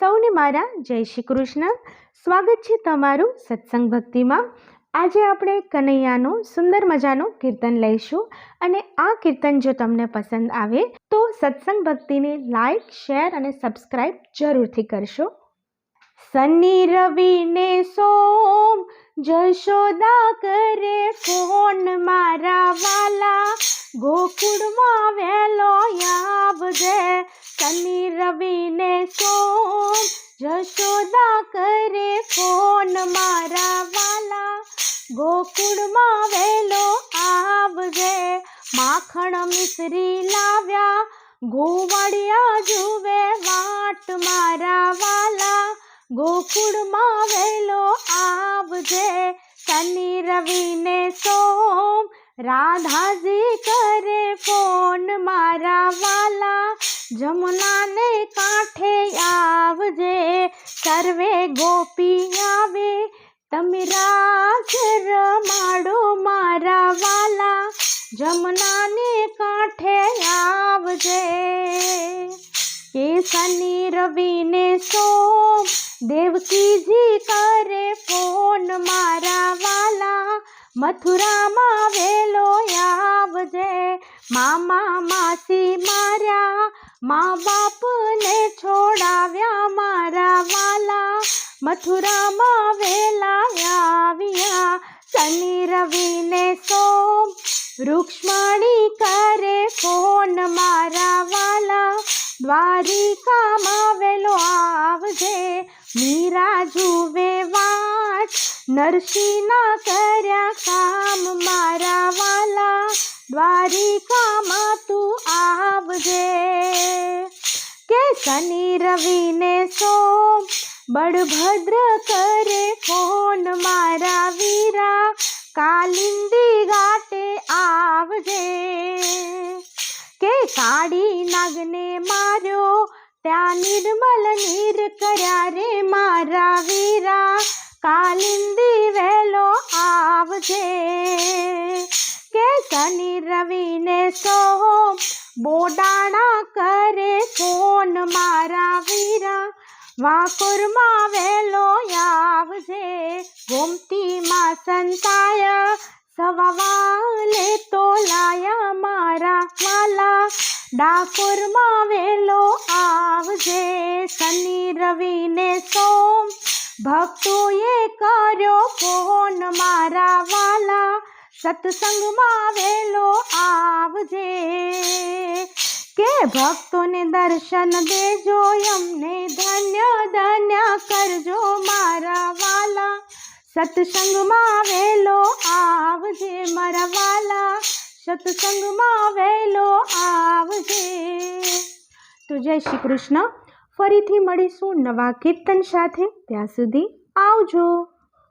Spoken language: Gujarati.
સૌને મારા જય શ્રી કૃષ્ણ. સ્વાગત છે તમારું સત્સંગ ભક્તિમાં. આજે આપણે કનૈયાનું સુંદર મજાનું કીર્તન લઈશું અને આ કીર્તન જો તમને પસંદ આવે તો સત્સંગ ભક્તિને લાઈક, શેર અને સબસ્ક્રાઈબ જરૂરથી કરશો. શનિ રવિને સોમ જશોદા કરે ફોન મારા વાલા. ગોકુળમાં વેલો આવજે. શનિ રવિને સોમ જશોદા કરે ફોન મારા વાલા. ગોકુળમાં વેલો આવજે, માખણ મિશ્રી લાવ્યા. ગોવાળિયા જુવે વાટ મારા વાલા. ગોકુળમાં વેલો આવજે શનિ રવિને સોમ રાધાજી કરે ફોન મારા જમુનાને કાંઠે આવજે, સર્વે ગોપી આવે. તમે રાસ રમાડો મારા વાલા, જમનાને કાંઠે આવજે. કે શનિ રવિને સોમ, દેવકીજી કરે ફોન મારા વાલા. મથુરામાં વેલો આવજે. મામા માસી માર્યા, મા બાપને છોડાવ્યા મારા વાલા. મથુરામાં વેલા આવ્યા, શનિ રવિને સોમ. રૂક્ષ્મણી કરે ફોન મારા વાલા. દ્વારિકામાં વેલો આવજે મીરા જુએ વાટ નરસિંહના કર્યા કામ મારા વાલા, દ્વારિકામાં તું આવજે. કે શનિ રવિને સોમ, બળભદ્ર કરે ફોન મારા વીરા, કાલિંદી ગાટે આવજે. કે કાળી નાગને માર્યો, ત્યાં નિર્મલ નીર કર્યા રે મારા વીરા કાલિંદી વેલો આવજે. કે શનિ રવિને સોમ બોડાણા કરે ફોન મારા વીરા. વાકુરમાં વેલો આવજે. ગોમતીમાં સંતાય સવાલે તો લાયા મારા વાલા. ડાકોરમાં વેલો આવજે. શનિ રવિને સોમ ભક્તોએ કર્યો ફોન મારા વાલા. સત્સંગમાં વેલો આવજે. કે ભક્તોને દર્શન દેજો, અમને ધન્ય ધન્ય કરજો મારા વાલા. સત્સંગમાં વેલો આવજે મારા વાલા. સત્સંગમાં વેલો આવજે. તો જય શ્રી કૃષ્ણ. ફરીથી મળીશું નવા કીર્તન સાથે. ત્યાં સુધી આવજો.